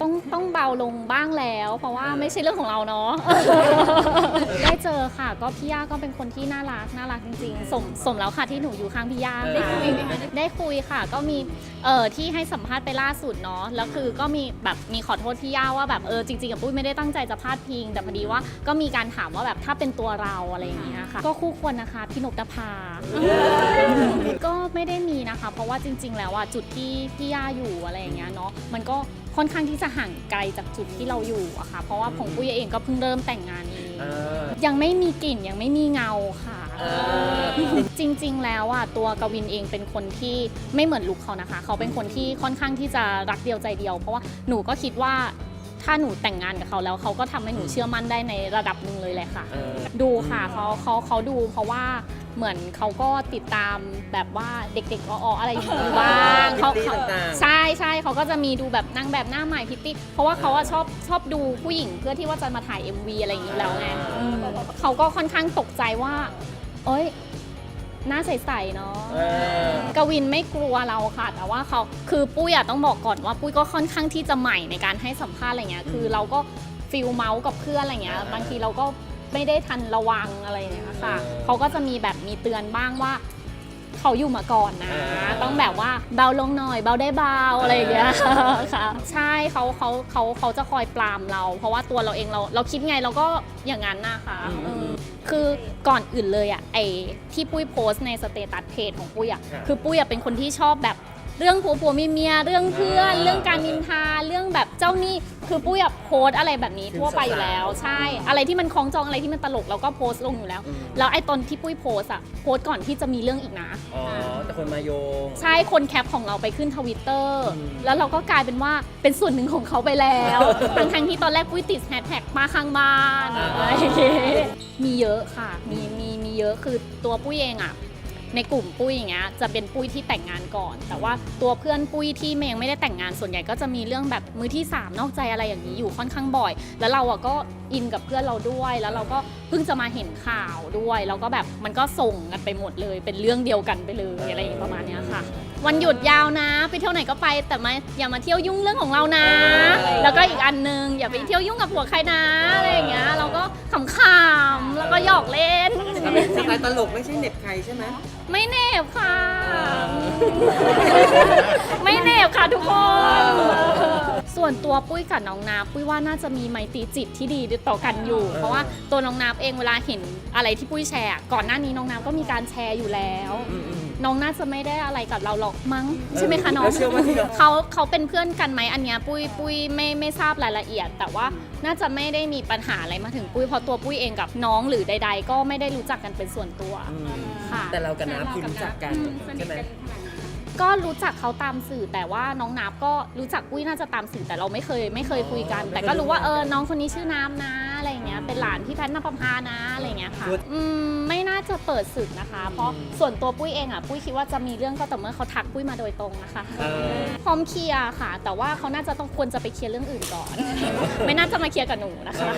ต้องต้องเบาลงบ้างแล้ว เพราะว่าไม่ใช่เรื่องของเราเนาะ ได้เจอค่ะ ก็พี่ย่าก็เป็นคนที่น่ารักน่ารักจริงๆ สมสมแล้วค่ะที่หนูอยู่ข้างพี่ย่าได้คุยไหมคะได้คุยค่ะ ก็มีเอ่อที่ให้สัมภาษณ์ไปล่าสุดเนาะแล้วคือก็มีแบบมีขอโทษพี่ย่าว่าแบบเออจริงๆกับปุ้ยไม่ได้ตั้งใจจะพาดพิง แต่พอดีว่าก็มีการถามว่าแบบถ้าเป็นตัวเราอะไรอย่างเงี้ยค่ะ ก็คู่ควรนะคะพี่นกนภาก็ไม่ได้มีนะคะ เพราะว่าจริง ๆ แล้วอะจุดที่พี่ย่าอยู่อะไรอย่างเงี้ยเนาะมันก็ ค่อนข้างที่จะห่างไกลจากจุดที่เราอยู่อะค่ะ เพราะว่าของปุ้ยเองก็เพิ่งเริ่มแต่งงานเอง เออ ยังไม่มีกลิ่นยังไม่มีเงาค่ะ เออ จริงๆ แล้วอะตัวกวินเองเป็นคนที่ไม่เหมือนลุคเขานะคะ เขาเป็นคนที่ค่อนข้างที่จะรักเดียวใจเดียว เพราะว่าหนูก็คิดว่าถ้าหนูแต่งงานกับเขาแล้วเขาก็ทำให้หนูเชื่อมั่นได้ในระดับหนึ่งเลยแหละค่ะ เออ ดูค่ะเขาเขาเขาดูเพราะว่า เหมือนเขาก็ติดตามแบบว่าเด็กๆอ้อๆอะไรอย่างนี้บ้างเขาพิตตี้เขาต่างๆ ใช่ใช่เขาก็จะมีดูแบบนางแบบหน้าใหม่พิตตี้เพราะว่าเขาอะชอบชอบดูผู้หญิงเพื่อที่ว่าจะมาถ่าย MV อะไรอย่างนี้อยู่แล้วไงอืมเขาก็ค่อนข้างตกใจว่า เอ้ยหน้าใสๆเนาะเออ กวินไม่กลัวเราค่ะ แต่ว่าเขาคือปุ้ยอะต้องบอกก่อนว่าปุ้ยก็ค่อนข้างที่จะใหม่ในการให้สัมภาษณ์อะไรเงี้ยคือเราก็ฟิลเมาส์กับเพื่อนอะไรเงี้ยอ่าบางทีเราก็ ไม่ได้ทันระวังอะไรอย่างเงี้ยค่ะเออเขาก็จะมีแบบมีเตือนบ้างว่า เขาอยู่มาก่อนนะอ่าต้องแบบว่าเบาลงหน่อย เบาได้เบาอะไรอย่างเงี้ยค่ะ ใช่เขาเขาเขาเขาจะคอยปรามเรา เพราะว่าตัวเราเองเราเราคิดไงเราก็อย่างนั้นนะคะเออคือก่อนอื่นเลยอะไอที่ปุ้ยโพสต์ในสเตตัสเพจของปุ้ยอะครับคือปุ้ยอะเป็นคนที่ชอบแบบ เรื่องผัวผัวเมียเมียเรื่องเพื่อนอ่าเรื่องการนินทาเรื่องแบบเจ้าหนี้คือปุ้ยอะโพสต์อะไรแบบนี้ทั่วไปอยู่แล้ว ใช่ อะไรที่มันคล้องจองอะไรที่มันตลกเราก็โพสต์ลงอยู่แล้วอืมแล้วไอ้ตอนที่ปุ้ยโพสต์อะโพสต์ก่อนที่จะมีเรื่องอีกนะ อ๋อ แต่คนมาโยง ใช่คนแคปของเราไปขึ้นทวิตเตอร์อืมแล้วเราก็กลายเป็นว่าเป็นส่วนหนึ่งของเขาไปแล้วทั้งทงๆที่ตอนแรกปุ้ยติดแฮชแท็กมาข้างบ้านอะไรอย่างเงี้ยมีเยอะค่ะมีมีมีเยอะคือตัวปุ้ยเองอะ ในกลุ่มปุ้ยอย่างเงี้ยจะเป็นปุ้ยที่แต่งงานก่อน แต่ว่าตัวเพื่อนปุ้ยที่เมงไม่ได้แต่งงานส่วนใหญ่ก็จะมีเรื่องแบบมือที่สามนอกใจอะไรอย่างนี้อยู่ค่อนข้างบ่อย แล้วเราอะก็อินกับเพื่อนเราด้วย แล้วเราก็เพิ่งจะมาเห็นข่าวด้วย แล้วก็แบบมันก็ส่งกันไปหมดเลย เป็นเรื่องเดียวกันไปเลยอะไรอย่างประมาณเนี้ยค่ะ วันหยุดยาวนะ ไปเที่ยวไหนก็ไป แต่ไม่อย่ามาเที่ยวยุ่งเรื่องของเรานะเออแล้วก็อีกอันนึงอย่าไปเที่ยวยุ่งกับผัวใครนะอะไรอย่างเงี้ยเราก็ขำๆแล้วก็หยอกเล่นสไตล์ตลกไม่ใช่เหน็บใครใช่ไหมไม่เหน็บค่ะ ไม่เหน็บค่ะทุกคน ส่วนตัวปุ้ยกับน้องนาปุ้ยว่าน่าจะมีไมตรีจิตที่ดีต่อกันอยู่ เพราะว่าตัวน้องนาเองเวลาเห็นอะไรที่ปุ้ยแชร์อะก่อนหน้านี้น้องนาก็มีการแชร์อยู่แล้วอืมอืม น้องน่าจะไม่ได้อะไรกับเราหรอกมั้งใช่ไหมคะน้องแล้วเชื่อว่าที่เรา เขาเขาเป็นเพื่อนกันไหมอันเนี้ยปุ้ยปุ้ยไม่ไม่ทราบรายละเอียด แต่ว่าน่าจะไม่ได้มีปัญหาอะไรมาถึงปุ้ยเพราะตัวปุ้ยเองกับน้องหรือใด ๆ ก็ไม่ได้รู้จักกันเป็นส่วนตัว อืมค่ะ แต่เรากับน้ำคือรู้จักกันใช่ไหมก็ รู้จักเขาตามสื่อแต่ว่าน้องนับก็รู้จักปุ้ยน่าจะตามสื่อแต่เราไม่เคยไม่เคยคุยกัน แต่ก็รู้ว่าเออน้องคนนี้ชื่อน้ำนะอะไรอย่างเงี้ยเป็นหลานพี่แพทย์นภพานะอะไรอย่างเงี้ยค่ะพูดอืมไม่น่าจะเปิดศึกนะคะ เพราะส่วนตัวปุ้ยเองอะปุ้ยคิดว่าจะมีเรื่องก็ต่อเมื่อเขาทักปุ้ยมาโดยตรงนะคะเออพร้อมเคลียร์ค่ะ แต่ว่าเขาน่าจะต้องควรจะไปเคลียร์เรื่องอื่นก่อน ไม่น่าจะมาเคลียร์กับหนูนะคะ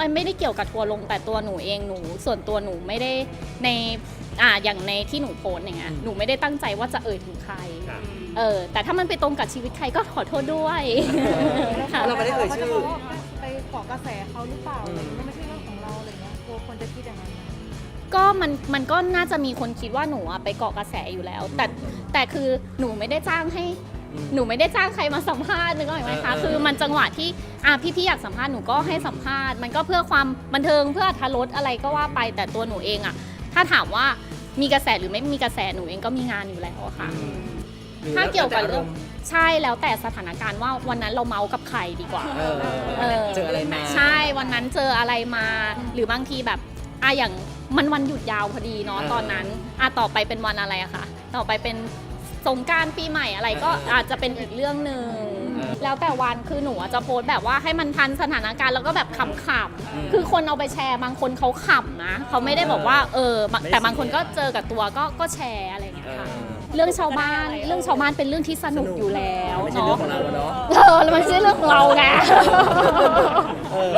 มันไม่ได้เกี่ยวกับทัวร์ลงแต่ตัวหนูเองหนู ส่วนตัวหนูไม่ได้ใน อ่าอย่างในที่หนูโพสต์อย่างเงี้ยอืมหนูไม่ได้ตั้งใจว่าจะเอ่ยถึงใคร ครับ เออ แต่ถ้ามันไปตรงกับชีวิตใครก็ขอโทษด้วยค่ะ เราไม่ได้เอ่ยชื่อ ไปเกาะกระแสเขาหรือเปล่าอะไรอย่างเงี้ยมันไม่ใช่เรื่องของเราอะไรเงี้ยกลัวคนจะคิดอย่างนั้นไหมก็มันมันก็น่าจะมีคนคิดว่าหนูอะไปเกาะกระแสอยู่แล้ว แต่แต่คือหนูไม่ได้จ้างให้ อืมหนูไม่ได้จ้างใครมาสัมภาษณ์นึกออกไหมคะเออเออ คือมันจังหวะที่อะพี่ๆอยากสัมภาษณ์หนูก็ให้สัมภาษณ์ มันก็เพื่อความบันเทิงเพื่ออรรถรสอะไรก็ว่าไปแต่ตัวหนูเองอะ ถ้าถามว่ามีกระแสหรือไม่มีกระแสหนูเองก็มีงานอยู่แล้วอะค่ะหรือถ้าเกี่ยวกับเรื่องแล้แต่าใช่แล้วแต่สถานการณ์ว่าวันนั้นเราเมาส์กับใครดีกว่า เออเออเจออะไรมาใช่วันนั้นเจออะไรมา หรือบางทีแบบอะอย่างมันวันหยุดยาวพอดีเนาะอ่าตอนนั้นอะต่อไปเป็นวันอะไรอะคะต่อไปเป็นสงกรารปีใหม่อะไรก็อ่าอาจจะเป็นอีกเรื่องหนึ่งอ่า แล้วแต่วันคือหนูอะจะโพสต์แบบว่าให้มันทันสถานการณ์แล้วก็แบบขำๆคือคนเอาไปแชร์บางคนเขาขำนะเขาไม่ได้บอกว่าเออไม่ได้แต่บางคนก็เจอกับตัวก็ก็แชร์อะไรอย่างเงี้ยเอค่ะอเรื่องชาวบ้านเรื่องชาวบ้านเป็นเรื่องที่สนุกอยู่แล้วไม่ใช่เรื่อเนาะงของเราอะเนาะ เออแล้วมันไม่ใช่เรื่องของเราไง เออ